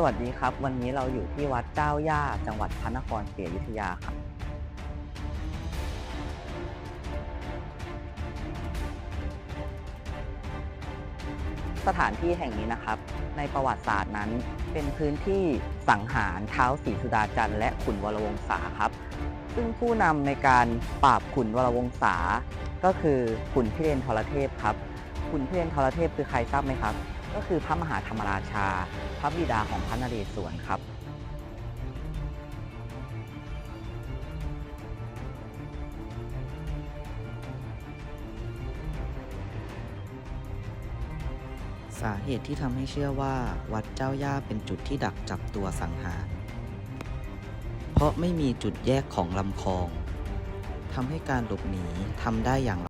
สวัสดีครับ วันนี้เราอยู่ที่วัดเจ้าย่า จังหวัดพระนครศรีอยุธยาครับสถานที่แห่งนี้นะครับ ในประวัติศาสตร์นั้น เป็นพื้นที่สังหารเท้าวศรีสุดาจันทร์และขุนวรวงศาครับ ซึ่งผู้นำในการปราบขุนวรวงศาก็คือขุนพิเรนทรเทพครับขุนพิเรนทรเทพคือใครทราบไหมครับ ก็คือพระมหาธรรมราชา พระบิดาของพระนเรศวรครับสาเหตุที่ทำให้เชื่อว่าวัดเจ้าย่าเป็นจุดที่ดักจับตัวสังหาร เพราะไม่มีจุดแยกของลำคลองทำให้การหลบหนีทำได้อย่าง